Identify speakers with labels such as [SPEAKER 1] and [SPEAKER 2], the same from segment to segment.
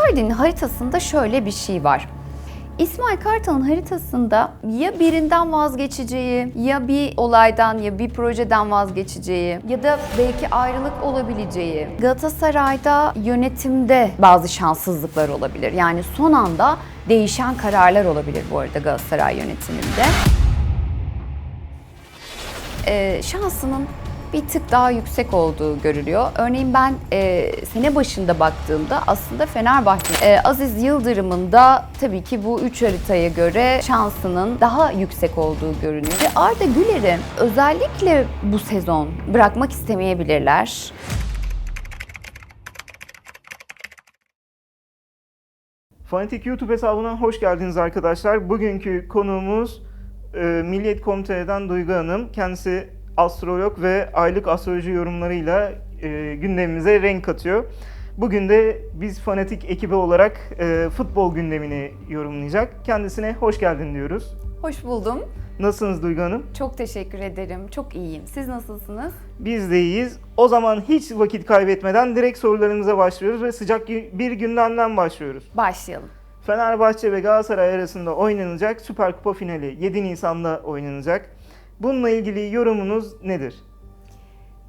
[SPEAKER 1] Icardi'nin haritasında şöyle bir şey var. İsmail Kartal'ın haritasında ya birinden vazgeçeceği, ya bir olaydan ya bir projeden vazgeçeceği ya da belki ayrılık olabileceği. Galatasaray'da yönetimde bazı şanssızlıklar olabilir. Yani son anda değişen kararlar olabilir bu arada Galatasaray yönetiminde. Ee, şansının bir tık daha yüksek olduğu görülüyor. Örneğin ben e, sene başında baktığımda aslında Fenerbahçe e, Aziz Yıldırım'ın da tabii ki bu üç haritaya göre şansının daha yüksek olduğu görünüyor. Ve Arda Güler'i özellikle bu sezon bırakmak istemeyebilirler.
[SPEAKER 2] Fanatik YouTube hesabına hoş geldiniz arkadaşlar. Bugünkü konuğumuz e, Milliyet Komite'den Duygu Hanım. Kendisi astrolog ve aylık astroloji yorumlarıyla e, gündemimize renk katıyor. Bugün de biz Fanatik ekibi olarak e, futbol gündemini yorumlayacak. Kendisine hoş geldin diyoruz.
[SPEAKER 1] Hoş buldum.
[SPEAKER 2] Nasılsınız Duygu Hanım?
[SPEAKER 1] Çok teşekkür ederim. Çok iyiyim. Siz nasılsınız?
[SPEAKER 2] Biz de iyiyiz. O zaman hiç vakit kaybetmeden direkt sorularımıza başlıyoruz ve sıcak bir gündemden başlıyoruz.
[SPEAKER 1] Başlayalım.
[SPEAKER 2] Fenerbahçe ve Galatasaray arasında oynanacak Süper Kupa finali 7 Nisan'da oynanacak. Bununla ilgili yorumunuz nedir?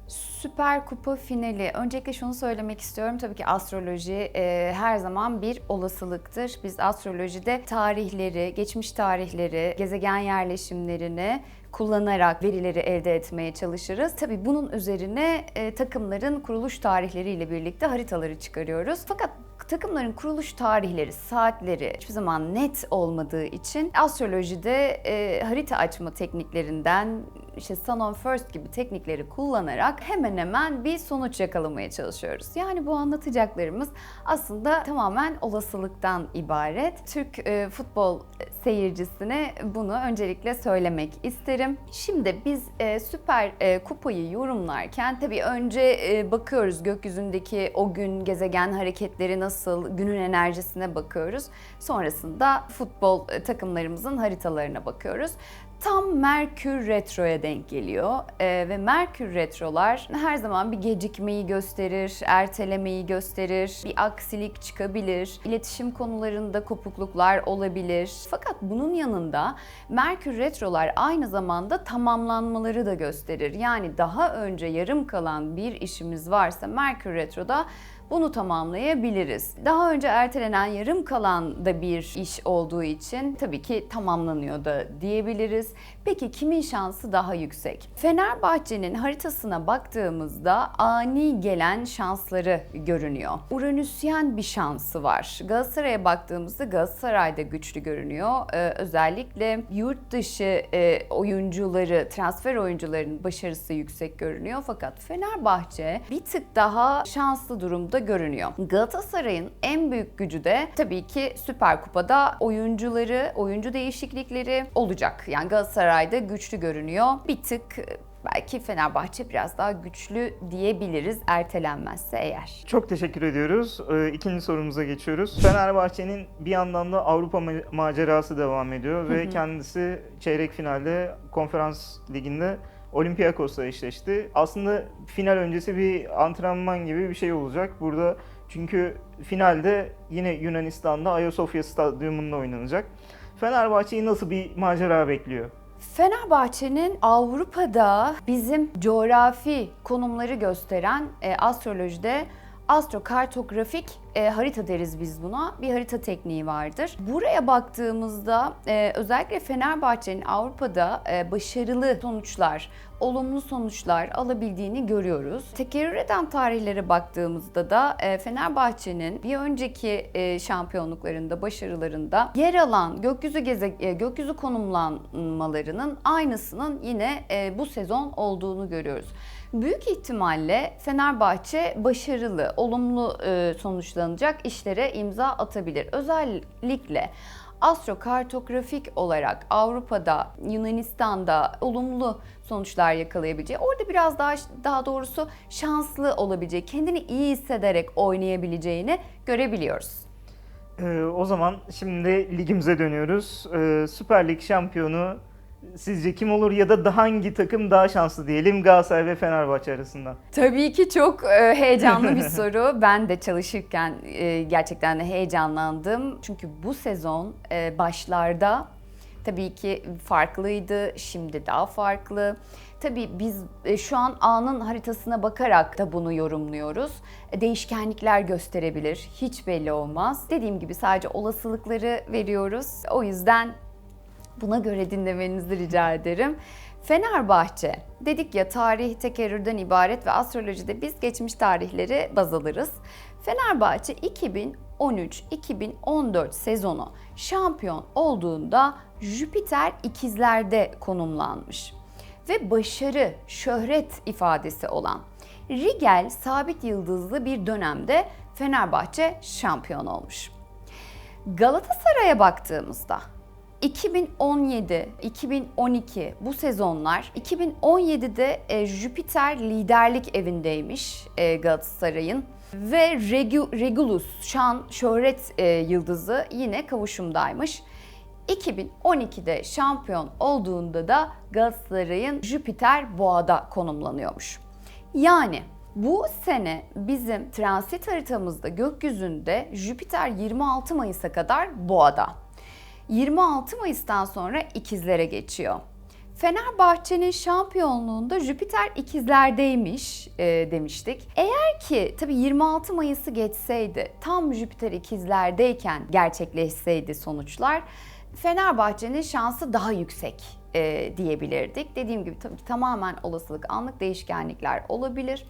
[SPEAKER 1] Süper Kupa finali. Öncelikle şunu söylemek istiyorum. Tabii ki astroloji e, her zaman bir olasılıktır. Biz astrolojide tarihleri, geçmiş tarihleri, gezegen yerleşimlerini kullanarak verileri elde etmeye çalışırız. Tabii bunun üzerine e, takımların kuruluş tarihleriyle birlikte haritaları çıkarıyoruz. Fakat takımların kuruluş tarihleri, saatleri hiçbir zaman net olmadığı için astrolojide e, harita açma tekniklerinden işte Sun on First gibi teknikleri kullanarak hemen hemen bir sonuç yakalamaya çalışıyoruz. Yani bu anlatacaklarımız aslında tamamen olasılıktan ibaret. Türk e, futbol seyircisine bunu öncelikle söylemek isterim. Şimdi biz e, Süper e, Kupayı yorumlarken tabii önce e, bakıyoruz gökyüzündeki o gün gezegen hareketleri nasıl, günün enerjisine bakıyoruz. Sonrasında futbol e, takımlarımızın haritalarına bakıyoruz. Tam Merkür Retro'ya denk geliyor Ee, ve Merkür Retrolar her zaman bir gecikmeyi gösterir, ertelemeyi gösterir, bir aksilik çıkabilir, iletişim konularında kopukluklar olabilir. Fakat bunun yanında Merkür Retrolar aynı zamanda tamamlanmaları da gösterir. Yani daha önce yarım kalan bir işimiz varsa Merkür Retro'da bunu tamamlayabiliriz. Daha önce ertelenen yarım kalan da bir iş olduğu için tabii ki tamamlanıyor da diyebiliriz. Peki kimin şansı daha yüksek? Fenerbahçe'nin haritasına baktığımızda ani gelen şansları görünüyor. Uranüsyen bir şansı var. Galatasaray'a baktığımızda Galatasaray'da güçlü görünüyor. Ee, özellikle yurt dışı e, oyuncuları, transfer oyuncularının başarısı yüksek görünüyor. Fakat Fenerbahçe bir tık daha şanslı durumda görünüyor. Galatasaray'ın en büyük gücü de tabii ki Süper Kupa'da oyuncuları, oyuncu değişiklikleri olacak. Yani Galatasaray'da güçlü görünüyor. Bir tık e, belki Fenerbahçe biraz daha güçlü diyebiliriz ertelenmezse eğer.
[SPEAKER 2] Çok teşekkür ediyoruz. Ee, İkinci sorumuza geçiyoruz. Fenerbahçe'nin bir yandan da Avrupa ma- macerası devam ediyor ve kendisi çeyrek finalde konferans liginde Olympiakos'la eşleşti. Aslında final öncesi bir antrenman gibi bir şey olacak burada. Çünkü finalde yine Yunanistan'da Ayasofya Stadyumunda oynanacak. Fenerbahçe'yi nasıl bir macera bekliyor?
[SPEAKER 1] Fenerbahçe'nin Avrupa'da bizim coğrafi konumları gösteren e, astrolojide astrokartografik e, harita deriz biz buna. Bir harita tekniği vardır. Buraya baktığımızda e, özellikle Fenerbahçe'nin Avrupa'da e, başarılı sonuçlar, olumlu sonuçlar alabildiğini görüyoruz. Tekerrür eden tarihlere baktığımızda da e, Fenerbahçe'nin bir önceki e, şampiyonluklarında, başarılarında yer alan gökyüzü geze, e, gökyüzü konumlanmalarının aynısının yine e, bu sezon olduğunu görüyoruz. Büyük ihtimalle Fenerbahçe başarılı, olumlu e, sonuçlanacak işlere imza atabilir. Özellikle astrokartografik olarak Avrupa'da, Yunanistan'da olumlu sonuçlar yakalayabileceği, orada biraz daha daha doğrusu şanslı olabileceği, kendini iyi hissederek oynayabileceğini görebiliyoruz.
[SPEAKER 2] Ee, o zaman şimdi ligimize dönüyoruz. Ee, Süper Lig şampiyonu sizce kim olur ya da hangi takım daha şanslı diyelim Galatasaray ve Fenerbahçe arasında?
[SPEAKER 1] Tabii ki çok e, heyecanlı bir soru. Ben de çalışırken e, gerçekten de heyecanlandım. Çünkü bu sezon e, başlarda tabii ki farklıydı, şimdi daha farklı. Tabii biz şu an anın haritasına bakarak da bunu yorumluyoruz. Değişkenlikler gösterebilir, hiç belli olmaz. Dediğim gibi sadece olasılıkları veriyoruz. O yüzden Buna göre dinlemenizi rica ederim. Fenerbahçe dedik ya tarih tekerrürden ibaret ve astrolojide biz geçmiş tarihleri baz alırız. Fenerbahçe 2013-2014 sezonu şampiyon olduğunda Jüpiter ikizlerde konumlanmış ve başarı, şöhret ifadesi olan Rigel sabit yıldızlı bir dönemde Fenerbahçe şampiyon olmuş. Galatasaray'a baktığımızda 2017, 2012 bu sezonlar 2017'de e, Jüpiter liderlik evindeymiş e, Galatasaray'ın ve Regu- Regulus şan şöhret e, yıldızı yine kavuşumdaymış. 2012'de şampiyon olduğunda da Galatasaray'ın Jüpiter Boğa'da konumlanıyormuş. Yani bu sene bizim transit haritamızda gökyüzünde Jüpiter 26 Mayıs'a kadar Boğa'da. 26 Mayıs'tan sonra ikizlere geçiyor. Fenerbahçe'nin şampiyonluğunda Jüpiter ikizlerdeymiş e, demiştik. Eğer ki tabii 26 Mayıs'ı geçseydi, tam Jüpiter ikizlerdeyken gerçekleşseydi sonuçlar, Fenerbahçe'nin şansı daha yüksek e, diyebilirdik. Dediğim gibi tabii ki tamamen olasılık, anlık değişkenlikler olabilir.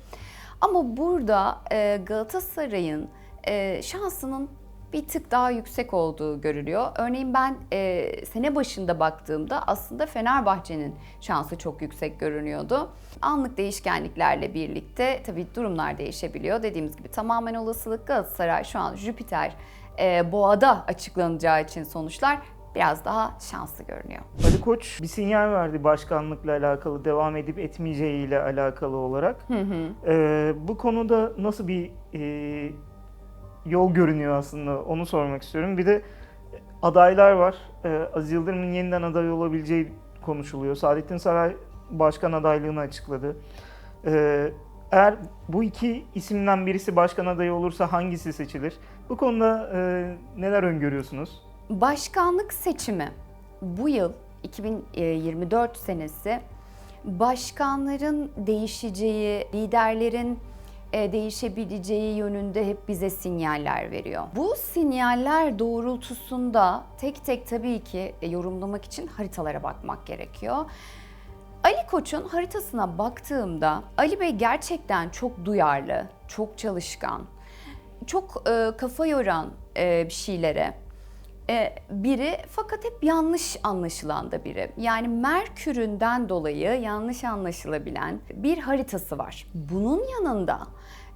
[SPEAKER 1] Ama burada e, Galatasaray'ın e, şansının bir tık daha yüksek olduğu görülüyor. Örneğin ben e, sene başında baktığımda aslında Fenerbahçe'nin şansı çok yüksek görünüyordu. Anlık değişkenliklerle birlikte tabii durumlar değişebiliyor. Dediğimiz gibi tamamen olasılık Galatasaray şu an Jüpiter e, boğada açıklanacağı için sonuçlar biraz daha şanslı görünüyor.
[SPEAKER 2] Ali Koç bir sinyal verdi başkanlıkla alakalı, devam edip etmeyeceğiyle alakalı olarak. Ee, bu konuda nasıl bir e, yol görünüyor aslında onu sormak istiyorum. Bir de adaylar var. Ee, Aziz Yıldırım'ın yeniden aday olabileceği konuşuluyor. Saadettin Saray başkan adaylığını açıkladı. Ee, eğer bu iki isimden birisi başkan adayı olursa hangisi seçilir? Bu konuda e, neler öngörüyorsunuz?
[SPEAKER 1] Başkanlık seçimi bu yıl 2024 senesi başkanların değişeceği, liderlerin değişebileceği yönünde hep bize sinyaller veriyor. Bu sinyaller doğrultusunda tek tek tabii ki e, yorumlamak için haritalara bakmak gerekiyor. Ali Koç'un haritasına baktığımda Ali Bey gerçekten çok duyarlı, çok çalışkan, çok e, kafa yoran e, bir şeylere e, biri fakat hep yanlış anlaşılan da biri. Yani Merkür'ünden dolayı yanlış anlaşılabilen bir haritası var. Bunun yanında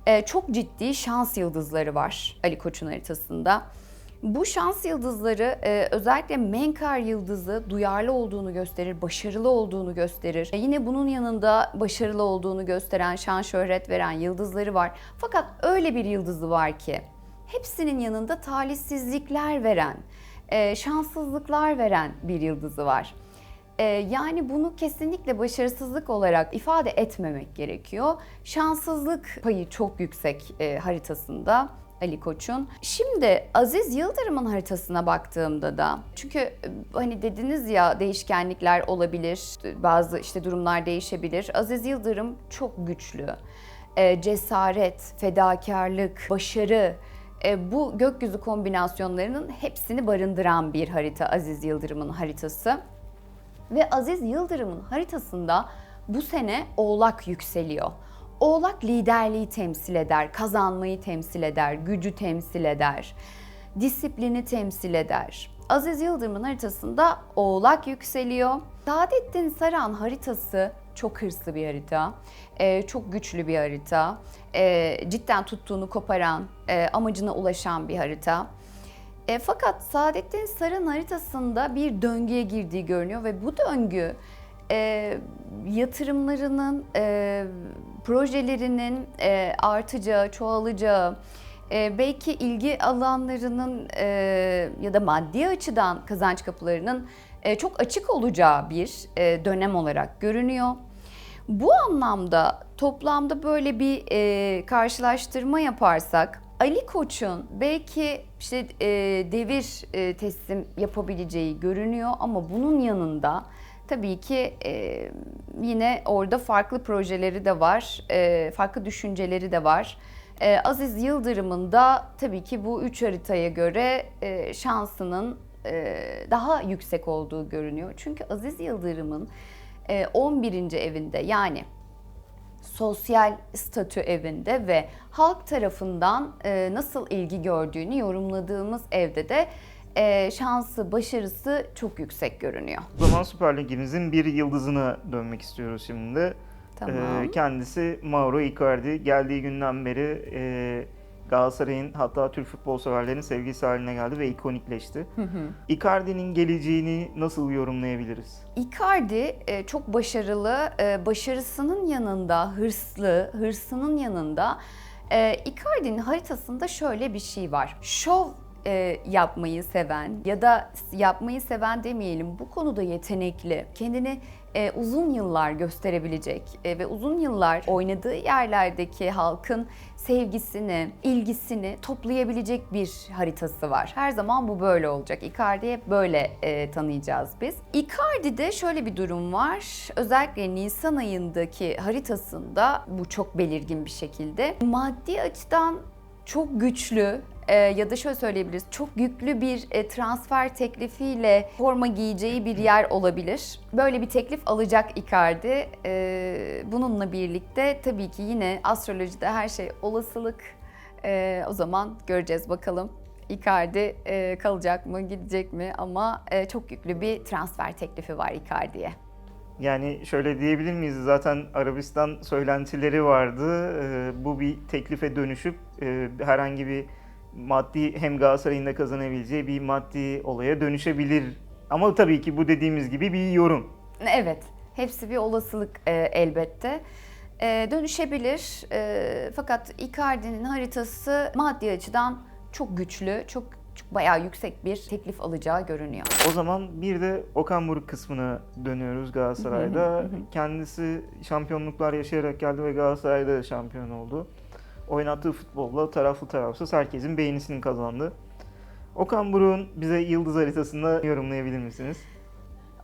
[SPEAKER 1] e, çok ciddi şans yıldızları var Ali Koç'un haritasında. Bu şans yıldızları e, özellikle Menkar yıldızı duyarlı olduğunu gösterir, başarılı olduğunu gösterir. E, yine bunun yanında başarılı olduğunu gösteren, şan şöhret veren yıldızları var. Fakat öyle bir yıldızı var ki hepsinin yanında talihsizlikler veren, e, şanssızlıklar veren bir yıldızı var. E, yani bunu kesinlikle başarısızlık olarak ifade etmemek gerekiyor. Şanssızlık payı çok yüksek e, haritasında. Ali Koç'un. Şimdi Aziz Yıldırım'ın haritasına baktığımda da çünkü e, hani dediniz ya değişkenlikler olabilir, bazı işte durumlar değişebilir. Aziz Yıldırım çok güçlü. E, cesaret, fedakarlık, başarı, e, bu gökyüzü kombinasyonlarının hepsini barındıran bir harita Aziz Yıldırım'ın haritası. Ve Aziz Yıldırım'ın haritasında bu sene Oğlak yükseliyor. Oğlak liderliği temsil eder, kazanmayı temsil eder, gücü temsil eder, disiplini temsil eder. Aziz Yıldırım'ın haritasında Oğlak yükseliyor. Saadettin Saran haritası çok hırslı bir harita, e, çok güçlü bir harita, e, cidden tuttuğunu koparan, e, amacına ulaşan bir harita. E, fakat Saadettin Sarı'nın haritasında bir döngüye girdiği görünüyor ve bu döngü e, yatırımlarının, e, projelerinin e, artacağı, çoğalacağı, e, belki ilgi alanlarının e, ya da maddi açıdan kazanç kapılarının e, çok açık olacağı bir e, dönem olarak görünüyor. Bu anlamda toplamda böyle bir e, karşılaştırma yaparsak Ali Koç'un belki işte e, devir e, teslim yapabileceği görünüyor ama bunun yanında tabii ki e, yine orada farklı projeleri de var, e, farklı düşünceleri de var. E, Aziz Yıldırım'ın da tabii ki bu üç haritaya göre e, şansının e, daha yüksek olduğu görünüyor. Çünkü Aziz Yıldırım'ın e, 11. evinde yani sosyal statü evinde ve halk tarafından e, nasıl ilgi gördüğünü yorumladığımız evde de e, şansı, başarısı çok yüksek görünüyor.
[SPEAKER 2] O zaman Süper Ligimizin bir yıldızına dönmek istiyoruz şimdi de.
[SPEAKER 1] Tamam.
[SPEAKER 2] Ee, kendisi Mauro Icardi. Geldiği günden beri e, Galatasaray'ın hatta Türk futbol severlerinin sevgisi haline geldi ve ikonikleşti. Icardi'nin geleceğini nasıl yorumlayabiliriz?
[SPEAKER 1] Icardi e, çok başarılı, e, başarısının yanında hırslı, hırsının yanında e, Icardi'nin haritasında şöyle bir şey var. Şov e, yapmayı seven ya da yapmayı seven demeyelim bu konuda yetenekli, kendini e, uzun yıllar gösterebilecek e, ve uzun yıllar oynadığı yerlerdeki halkın sevgisini, ilgisini toplayabilecek bir haritası var. Her zaman bu böyle olacak. Icardi'ye böyle e, tanıyacağız biz. Icardi'de şöyle bir durum var. Özellikle Nisan ayındaki haritasında bu çok belirgin bir şekilde. Maddi açıdan çok güçlü e, ya da şöyle söyleyebiliriz çok yüklü bir e, transfer teklifiyle forma giyeceği bir yer olabilir. Böyle bir teklif alacak Icardi. E, bununla birlikte tabii ki yine astrolojide her şey olasılık. E, o zaman göreceğiz bakalım. Icardi e, kalacak mı, gidecek mi ama e, çok yüklü bir transfer teklifi var Icardi'ye.
[SPEAKER 2] Yani şöyle diyebilir miyiz? Zaten Arabistan söylentileri vardı. Ee, bu bir teklife dönüşüp e, herhangi bir maddi hem Galatasaray'ın da kazanabileceği bir maddi olaya dönüşebilir. Ama tabii ki bu dediğimiz gibi bir yorum.
[SPEAKER 1] Evet, hepsi bir olasılık e, elbette. E, dönüşebilir e, fakat Icardi'nin haritası maddi açıdan çok güçlü, çok, çok bayağı yüksek bir teklif alacağı görünüyor.
[SPEAKER 2] O zaman bir de Okan Buruk kısmına dönüyoruz Galatasaray'da. Kendisi şampiyonluklar yaşayarak geldi ve Galatasaray'da da şampiyon oldu. Oynattığı futbolla taraflı tarafsız herkesin beğenisini kazandı. Okan Buruk'un bize yıldız haritasında yorumlayabilir misiniz?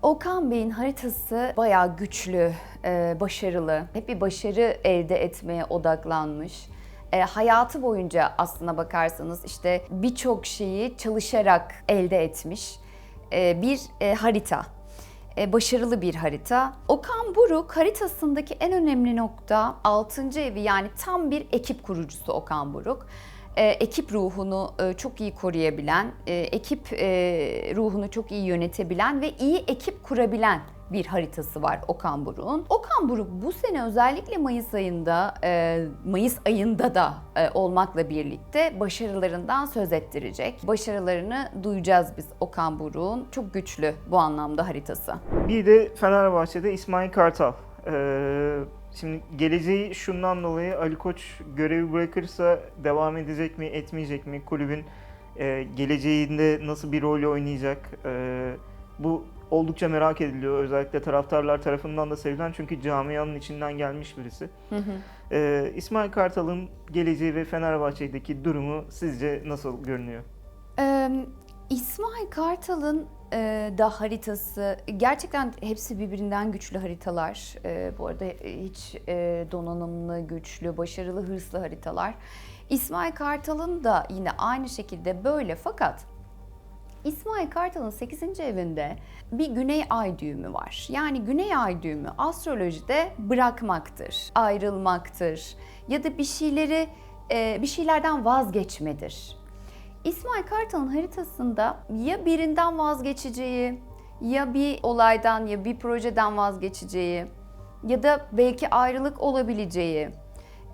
[SPEAKER 1] Okan Bey'in haritası bayağı güçlü, e, başarılı. Hep bir başarı elde etmeye odaklanmış. E, hayatı boyunca aslına bakarsanız işte birçok şeyi çalışarak elde etmiş e, bir harita. E, başarılı bir harita. Okan Buruk haritasındaki en önemli nokta 6. evi yani tam bir ekip kurucusu Okan Buruk. E, ekip ruhunu e, çok iyi koruyabilen, e, ekip e, ruhunu çok iyi yönetebilen ve iyi ekip kurabilen bir haritası var Okan Buruk'un. Okan Buruk bu sene özellikle Mayıs ayında, e, Mayıs ayında da e, olmakla birlikte başarılarından söz ettirecek. Başarılarını duyacağız biz Okan Buruk'un. Çok güçlü bu anlamda haritası.
[SPEAKER 2] Bir de Fenerbahçe'de İsmail Kartal. Ee, şimdi geleceği şundan dolayı Ali Koç görevi bırakırsa devam edecek mi, etmeyecek mi? Kulübün e, geleceğinde nasıl bir rol oynayacak? Bu oldukça merak ediliyor. Özellikle taraftarlar tarafından da sevilen çünkü camianın içinden gelmiş birisi. Ee, İsmail Kartal'ın geleceği ve Fenerbahçe'deki durumu sizce nasıl görünüyor?
[SPEAKER 1] Ee, İsmail Kartal'ın e, da haritası gerçekten hepsi birbirinden güçlü haritalar. E, bu arada hiç e, donanımlı, güçlü, başarılı, hırslı haritalar. İsmail Kartal'ın da yine aynı şekilde böyle fakat İsmail Kartal'ın 8. evinde bir güney ay düğümü var. Yani güney ay düğümü astrolojide bırakmaktır, ayrılmaktır ya da bir şeyleri e, bir şeylerden vazgeçmedir. İsmail Kartal'ın haritasında ya birinden vazgeçeceği, ya bir olaydan ya bir projeden vazgeçeceği ya da belki ayrılık olabileceği,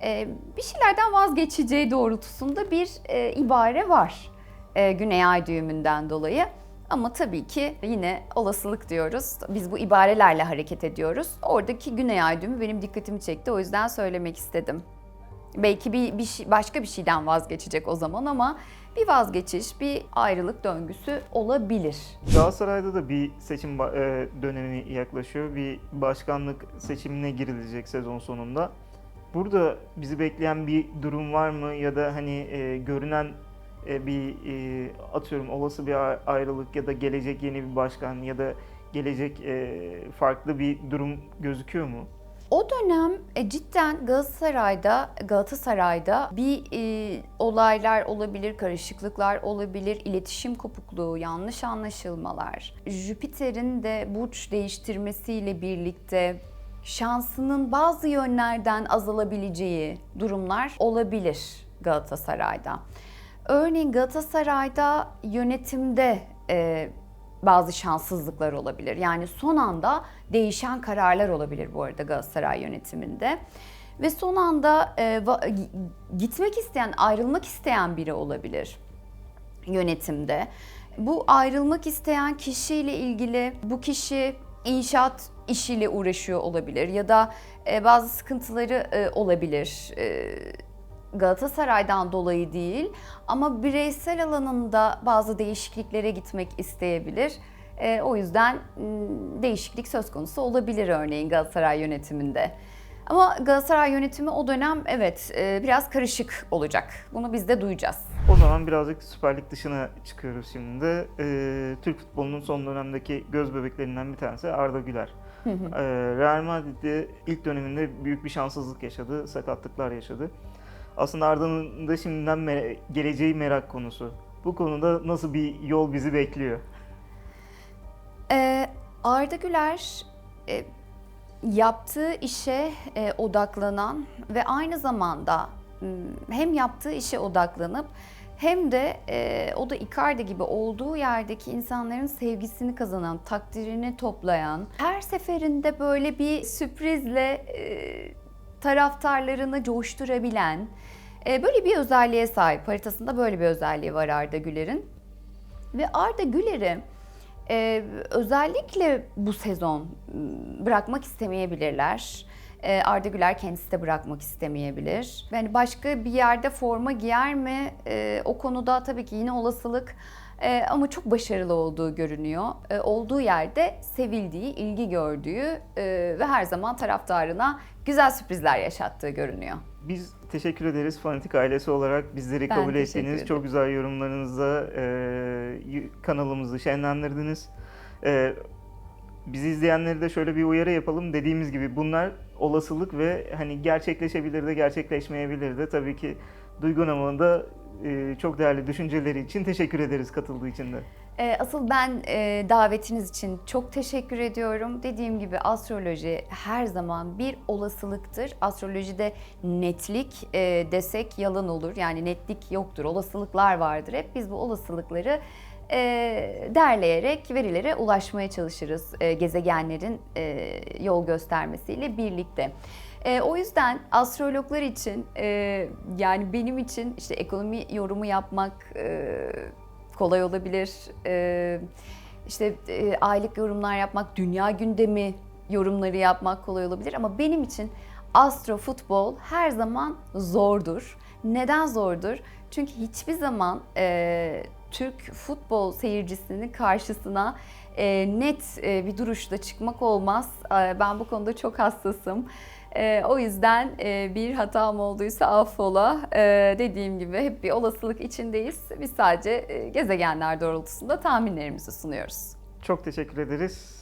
[SPEAKER 1] e, bir şeylerden vazgeçeceği doğrultusunda bir e, ibare var e, Güney Ay düğümünden dolayı. Ama tabii ki yine olasılık diyoruz. Biz bu ibarelerle hareket ediyoruz. Oradaki Güney Ay düğümü benim dikkatimi çekti. O yüzden söylemek istedim. Belki bir, bir şey, başka bir şeyden vazgeçecek o zaman ama bir vazgeçiş, bir ayrılık döngüsü olabilir.
[SPEAKER 2] Galatasaray'da da bir seçim e, dönemi yaklaşıyor. Bir başkanlık seçimine girilecek sezon sonunda. Burada bizi bekleyen bir durum var mı ya da hani e, görünen bir e, atıyorum olası bir ayrılık ya da gelecek yeni bir başkan ya da gelecek e, farklı bir durum gözüküyor mu?
[SPEAKER 1] O dönem e, cidden Galatasaray'da Galatasaray'da bir e, olaylar olabilir, karışıklıklar olabilir, iletişim kopukluğu, yanlış anlaşılmalar. Jüpiter'in de burç değiştirmesiyle birlikte şansının bazı yönlerden azalabileceği durumlar olabilir Galatasaray'da. Örneğin Galatasaray'da yönetimde e, bazı şanssızlıklar olabilir. Yani son anda değişen kararlar olabilir bu arada Galatasaray yönetiminde. Ve son anda e, gitmek isteyen, ayrılmak isteyen biri olabilir yönetimde. Bu ayrılmak isteyen kişiyle ilgili bu kişi inşaat işiyle uğraşıyor olabilir ya da e, bazı sıkıntıları e, olabilir. E, Galatasaray'dan dolayı değil ama bireysel alanında bazı değişikliklere gitmek isteyebilir. E, o yüzden m, değişiklik söz konusu olabilir örneğin Galatasaray yönetiminde. Ama Galatasaray yönetimi o dönem evet e, biraz karışık olacak. Bunu biz de duyacağız.
[SPEAKER 2] O zaman birazcık Süper Lig dışına çıkıyoruz şimdi de. Ee, Türk futbolunun son dönemdeki göz bebeklerinden bir tanesi Arda Güler. Ee, Real Madrid'de ilk döneminde büyük bir şanssızlık yaşadı, sakatlıklar yaşadı. Aslında Arda'nın da şimdiden me- geleceği merak konusu. Bu konuda nasıl bir yol bizi bekliyor?
[SPEAKER 1] Ee, Arda Güler e, yaptığı işe e, odaklanan ve aynı zamanda hem yaptığı işe odaklanıp hem de e, o da Icardi gibi olduğu yerdeki insanların sevgisini kazanan, takdirini toplayan, her seferinde böyle bir sürprizle e, taraftarlarını coşturabilen, e, böyle bir özelliğe sahip. Haritasında böyle bir özelliği var Arda Güler'in. Ve Arda Güler'i ee, özellikle bu sezon m, bırakmak istemeyebilirler. Ee, Arda Güler kendisi de bırakmak istemeyebilir. Yani başka bir yerde forma giyer mi? Ee, o konuda tabii ki yine olasılık. Ee, ama çok başarılı olduğu görünüyor. Ee, olduğu yerde sevildiği, ilgi gördüğü e, ve her zaman taraftarına güzel sürprizler yaşattığı görünüyor.
[SPEAKER 2] Biz teşekkür ederiz Fanatik ailesi olarak bizleri
[SPEAKER 1] Ben
[SPEAKER 2] kabul ettiğiniz, çok güzel yorumlarınızla e, kanalımızı şenlendirdiniz. E, bizi izleyenleri de şöyle bir uyarı yapalım. Dediğimiz gibi bunlar olasılık ve hani gerçekleşebilir de gerçekleşmeyebilir de. Tabii ki Duygu Hanım'ın da e, çok değerli düşünceleri için teşekkür ederiz katıldığı için de.
[SPEAKER 1] Ee, Asıl ben e, davetiniz için çok teşekkür ediyorum. Dediğim gibi astroloji her zaman bir olasılıktır. Astrolojide netlik e, desek yalan olur. Yani netlik yoktur, olasılıklar vardır. Hep biz bu olasılıkları e, derleyerek verilere ulaşmaya çalışırız. Gezegenlerin yol göstermesiyle birlikte. E, o yüzden astrologlar için e, yani benim için işte ekonomi yorumu yapmak e, kolay olabilir. E, işte e, aylık yorumlar yapmak, dünya gündemi yorumları yapmak kolay olabilir ama benim için astro futbol her zaman zordur. Neden zordur? Çünkü hiçbir zaman e, Türk futbol seyircisinin karşısına e, net e, bir duruşla çıkmak olmaz. E, ben bu konuda çok hassasım. E, o yüzden e, bir hatam olduysa affola. E, dediğim gibi hep bir olasılık içindeyiz. Biz sadece e, gezegenler doğrultusunda tahminlerimizi sunuyoruz.
[SPEAKER 2] Çok teşekkür ederiz.